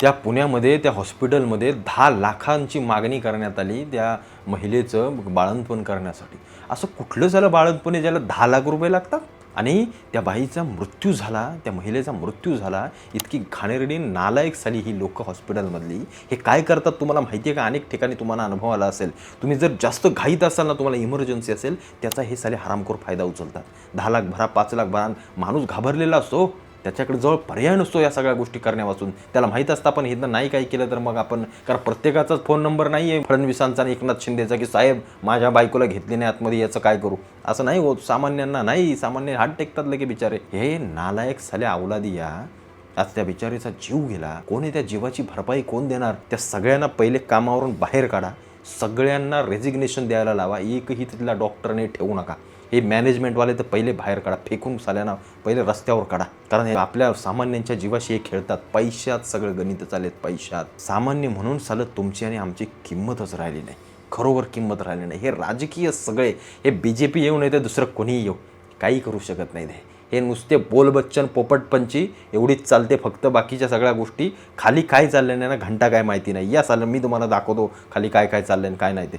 त्या पुण्यामध्ये त्या हॉस्पिटलमध्ये दहा लाखांची मागणी करण्यात आली त्या महिलेचं बाळंतपण करण्यासाठी. असं कुठलं झालं बाळंतपण आहे ज्याला दहा लाख रुपये लागतात? आणि त्या बाईचा मृत्यू झाला त्या महिलेचा मृत्यू झाला इतकी घाणेरडी नालायक झाली ही लोक हॉस्पिटलमधली. हे काय करतात तुम्हाला माहिती आहे का? अनेक ठिकाणी तुम्हाला अनुभव आला असेल. तुम्ही जर जास्त घाईत असाल ना तुम्हाला इमर्जन्सी असेल त्याचा हे साले हरामखोर फायदा उचलतात. दहा लाख भरा पाच लाख भरा माणूस घाबरलेला असतो. त्याच्याकडे जवळ पर्याय नसतो या सगळ्या गोष्टी करण्यापासून. त्याला माहीत असतं आपण इथं नाही काही केलं तर मग आपण कारण प्रत्येकाचाच फोन नंबर नाही आहे फडणवीसांचा आणि एकनाथ शिंदेचा की साहेब माझ्या बायकोला घेतली नाही आतमध्ये याचं काय करू? असं नाही होत. सामान्यांना नाही. सामान्य हात टेकतात लगे बिचारे. हे नालायक सल्या अवलादी या. आज त्या बिचारीचा जीव गेला. कोणी त्या जीवाची भरपाई कोण देणार? त्या सगळ्यांना पहिले कामावरून बाहेर काढा. सगळ्यांना रेजिग्नेशन द्यायला लावा. एकही तिथला डॉक्टरने ठेवू नका. हे मॅनेजमेंटवाले तर पहिले बाहेर काढा फेकून साल्याना पहिले रस्त्यावर काढा. कारण हे आपल्या सामान्यांच्या जीवाशी हे खेळतात. पैशात सगळं गणित चालेत पैशात. सामान्य म्हणून चालत तुमची आणि आमची किंमतच राहिली नाही. खरोखर किंमत राहिली नाही. हे राजकीय सगळे हे बी जे पी येऊ नाही तर दुसरं कोणीही येऊ. काही करू शकत नाही ते. हे नुसते बोलबच्चन पोपटपंची एवढीच चालते फक्त बाकीच्या सगळ्या गोष्टी. खाली काय चालल्या नाही ना घंटा काय माहिती नाही. या चाललं मी तुम्हाला दाखवतो खाली काय काय चाललं आणि काय नाही ते.